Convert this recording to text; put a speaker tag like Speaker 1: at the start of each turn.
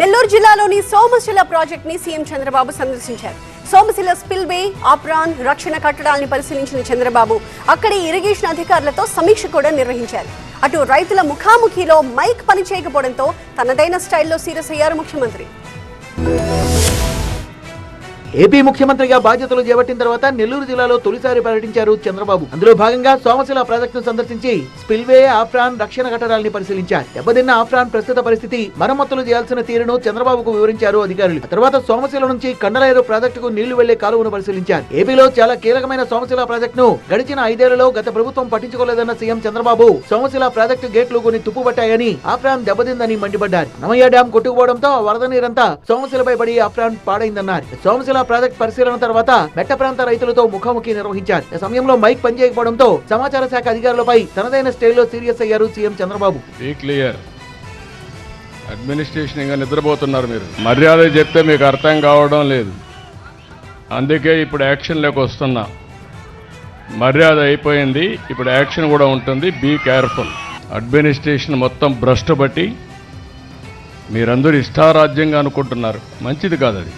Speaker 1: నెల్లూరు జిల్లాలోని సోమశిల ప్రాజెక్ట్ని సీఎం చంద్రబాబు సందర్శించారు. సోమశిల స్పిల్వే ఆప్రాన్ రక్షణ కట్టడాల్ని పరిశీలించిన చంద్రబాబు అక్కడి ఇరిగేషన్ అధికారులతో సమీక్ష కూడా నిర్వహించారు. అటు రైతుల ముఖాముఖిలో మైక్ పనిచేయకపోవడంతో తనదైన స్టైల్లో సీరియస్ అయ్యారు ముఖ్యమంత్రి.
Speaker 2: ఏపీ ముఖ్యమంత్రిగా బాధ్యతలు చేపట్టిన తర్వాత నెల్లూరు జిల్లాలో తొలిసారి పర్యటించారు చంద్రబాబు. అందులో భాగంగా సోమశిల ప్రాజెక్టును సందర్శించి స్పిల్వే ఆఫ్రాన్ రక్షణ కట్టడాల్ని పరిశీలించారు. దెబ్బతిన్న ఆఫ్రాన్ ప్రస్తుత పరిస్థితి మరమ్మతులు చేయాల్సిన తీరును చంద్రబాబుకు వివరించారు అధికారులు. తర్వాత సోమశిల నుంచి కండలేరు ప్రాజెక్టుకు నీళ్ళు వెళ్ళే కాలువను పరిశీలించారు. ఏపీలో చాలా కీలకమైన సోమశిల ప్రాజెక్టును గడిచిన ఐదేళ్ళలో గత ప్రభుత్వం పట్టించుకోలేదన్న సీఎం చంద్రబాబు సోమశిల ప్రాజెక్టు గేట్లు కొన్ని తుప్పుపట్టాయని ఆఫ్రాన్ దెబ్బతిందని మండిపడ్డారు. నమయ్య డ్యాం కొట్టుకుపోవడంతో వరద నీరంతా సోమశిలపై పడి ఆఫ్రాన్ పాడైందన్నారు. సోమశిల ప్రాజెక్ట్ పరిశీలన తర్వాత మెట్ట ప్రాంత రైతులతో ముఖాముఖి నిర్వహించారు. ఈ సమయంలో మైక్ పనిచేయకపోవడంతో సమాచార శాఖ అధికారులపై తనదైన స్టైల్లో సీరియస్ అయ్యారు సీఎం చంద్రబాబు.
Speaker 3: క్లియర్ అడ్మినిస్ట్రేషన్ ఇంకా నిద్రపోతున్నారు మీరు. మర్యాద చెప్తే మీకు అర్థం కావడం లేదు. అందుకే ఇప్పుడు యాక్షన్లోకి వస్తున్నా. మర్యాద అయిపోయింది. ఇప్పుడు యాక్షన్ కూడా ఉంటుంది. బీ కేర్ఫుల్ అడ్మినిస్ట్రేషన్ మొత్తం భ్రష్టు బట్టి మీరందరూ ఇష్టారాజ్యంగా అనుకుంటున్నారు. మంచిది కాదు అది.